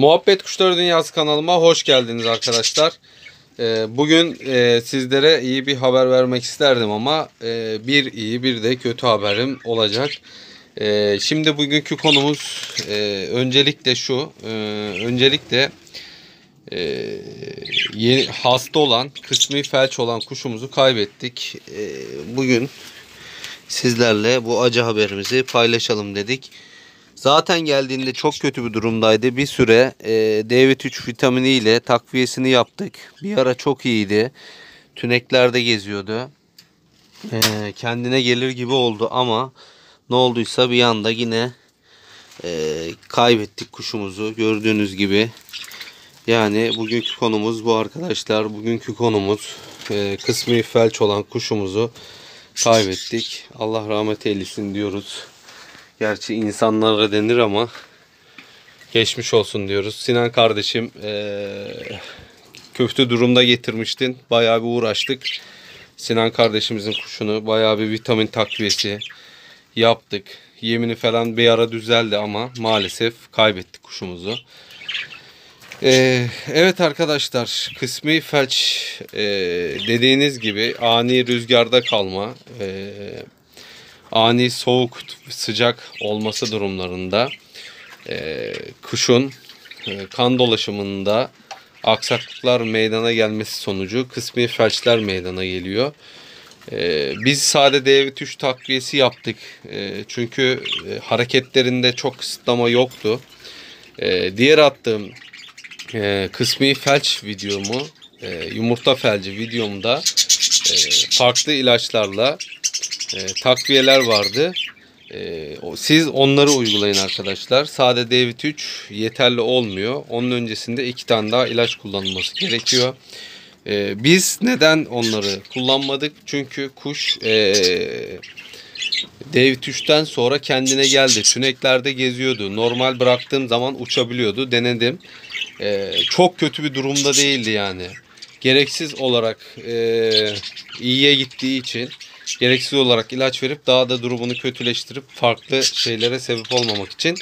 Muhabbet Kuşları Dünyası kanalıma hoş geldiniz arkadaşlar. Ee, bugün e, sizlere iyi bir haber vermek isterdim ama e, bir iyi bir de kötü haberim olacak. E, şimdi bugünkü konumuz e, öncelikle şu. Öncelikle yeni, hasta olan, kısmi felç olan kuşumuzu kaybettik. Bugün sizlerle bu acı haberimizi paylaşalım dedik. Zaten geldiğinde çok kötü bir durumdaydı. Bir süre e, D3 vitamini ile takviyesini yaptık. Bir ara çok iyiydi. Tüneklerde geziyordu. E, kendine gelir gibi oldu ama ne olduysa bir anda yine e, kaybettik kuşumuzu. Gördüğünüz gibi. Yani bugünkü konumuz bu arkadaşlar. Bugünkü konumuz e, kısmi felç olan kuşumuzu kaybettik. Allah rahmet eylesin diyoruz. Gerçi insanlara denir ama geçmiş olsun diyoruz. Sinan kardeşim eee köftü durumda getirmiştin. Bayağı bir uğraştık. Sinan kardeşimizin kuşunu bayağı bir vitamin takviyesi yaptık. Yemini falan bir ara düzeldi ama maalesef kaybettik kuşumuzu. Ee, evet arkadaşlar kısmi felç e, dediğiniz gibi ani rüzgarda kalma e, ani soğuk sıcak olması durumlarında e, kuşun e, kan dolaşımında aksaklıklar meydana gelmesi sonucu kısmi felçler meydana geliyor. E, biz sade D3 takviyesi yaptık. E, çünkü e, hareketlerinde çok kısıtlama yoktu. E, diğer attığım e, kısmi felç videomu, e, yumurta felci videomda e, farklı ilaçlarla e, takviyeler vardı. E, siz onları uygulayın arkadaşlar. Sade D3 yeterli olmuyor. Onun öncesinde iki tane daha ilaç kullanılması gerekiyor. E, biz neden onları kullanmadık? Çünkü kuş e, D3'ten sonra kendine geldi. Tüneklerde geziyordu. Normal bıraktığım zaman uçabiliyordu. Denedim. E, çok kötü bir durumda değildi yani. Gereksiz olarak e, iyiye gittiği için gereksiz olarak ilaç verip daha da durumunu kötüleştirip farklı şeylere sebep olmamak için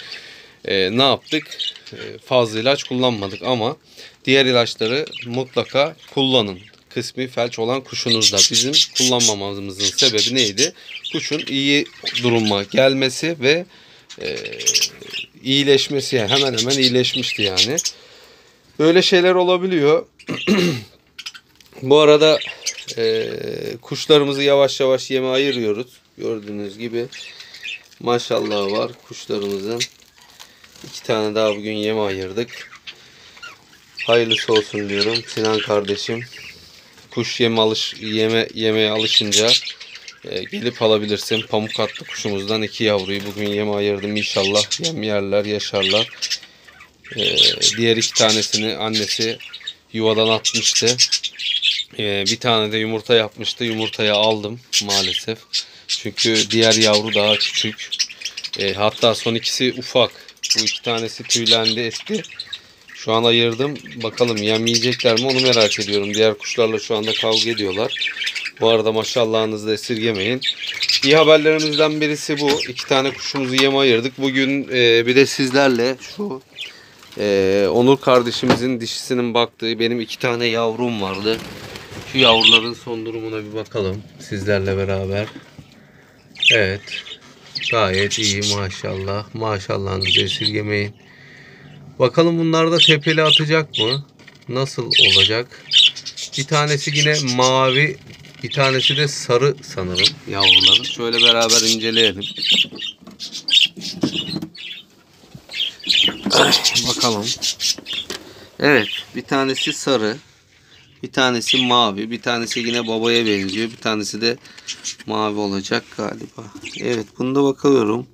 e, ne yaptık? E, fazla ilaç kullanmadık ama diğer ilaçları mutlaka kullanın. Kısmi felç olan kuşunuzda bizim kullanmamamızın sebebi neydi? Kuşun iyi duruma gelmesi ve e, iyileşmesi yani hemen hemen iyileşmişti yani. Böyle şeyler olabiliyor. Bu arada e, kuşlarımızı yavaş yavaş yeme ayırıyoruz. Gördüğünüz gibi maşallah var kuşlarımızın. iki tane daha bugün yeme ayırdık. Hayırlısı olsun diyorum Sinan kardeşim. Kuş yeme alış yeme yemeye alışınca e, gelip alabilirsin. Pamuk attı kuşumuzdan iki yavruyu bugün yeme ayırdım. İnşallah yem yerler, yaşarlar. E, diğer iki tanesini annesi yuvadan atmıştı. Ee, bir tane de yumurta yapmıştı. Yumurtayı aldım maalesef. Çünkü diğer yavru daha küçük. Ee, hatta son ikisi ufak. Bu iki tanesi tüylendi etti. Şu an ayırdım. Bakalım yem yiyecekler mi onu merak ediyorum. Diğer kuşlarla şu anda kavga ediyorlar. Bu arada maşallahınızı esirgemeyin. İyi haberlerimizden birisi bu. İki tane kuşumuzu yem ayırdık. Bugün e, bir de sizlerle şu e, Onur kardeşimizin dişisinin baktığı benim iki tane yavrum vardı. Şu yavruların son durumuna bir bakalım sizlerle beraber. Evet. Gayet iyi maşallah. Maşallahınızı esirgemeyin. Bakalım bunlar da tepeli atacak mı? Nasıl olacak? Bir tanesi yine mavi. Bir tanesi de sarı sanırım yavruları. Şöyle beraber inceleyelim. Bakalım. Evet. Bir tanesi sarı. Bir tanesi mavi. Bir tanesi yine babaya benziyor. Bir tanesi de mavi olacak galiba. Evet. Bunda bakıyorum.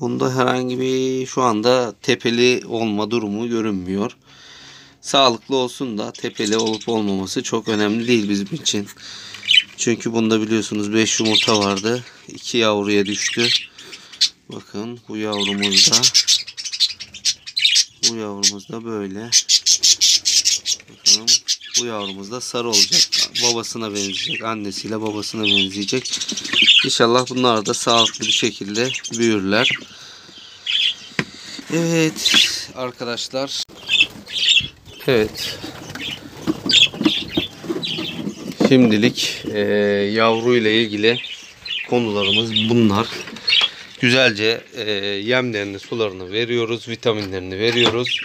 Bunda herhangi bir şu anda tepeli olma durumu görünmüyor. Sağlıklı olsun da tepeli olup olmaması çok önemli değil bizim için. Çünkü bunda biliyorsunuz 5 yumurta vardı. 2 yavruya düştü. Bakın bu yavrumuz da bu yavrumuz da böyle. Bakalım. Bu yavrumuz da sarı olacak. Babasına benzeyecek. Annesiyle babasına benzeyecek. İnşallah bunlar da sağlıklı bir şekilde büyürler. Evet. arkadaşlar. Evet. Şimdilik e, yavru ile ilgili konularımız bunlar. Güzelce e, yemlerini, sularını veriyoruz, vitaminlerini veriyoruz.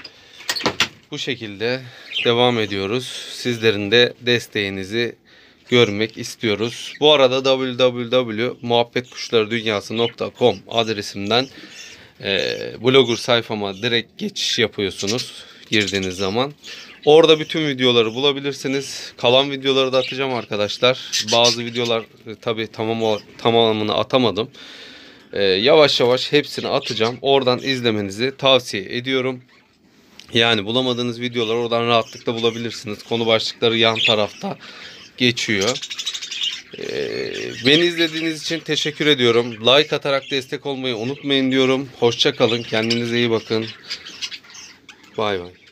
Bu şekilde devam ediyoruz. Sizlerin de desteğinizi görmek istiyoruz. Bu arada www.muhabbetkuşlarıdünyası.com adresimden e, blogger sayfama direkt geçiş yapıyorsunuz girdiğiniz zaman. Orada bütün videoları bulabilirsiniz. Kalan videoları da atacağım arkadaşlar. Bazı videolar e, tabi tamam tamamını atamadım. E, yavaş yavaş hepsini atacağım. Oradan izlemenizi tavsiye ediyorum. Yani bulamadığınız videoları oradan rahatlıkla bulabilirsiniz. Konu başlıkları yan tarafta geçiyor. Ee, beni izlediğiniz için teşekkür ediyorum. Like atarak destek olmayı unutmayın diyorum. Hoşça kalın. Kendinize iyi bakın. Bay bay.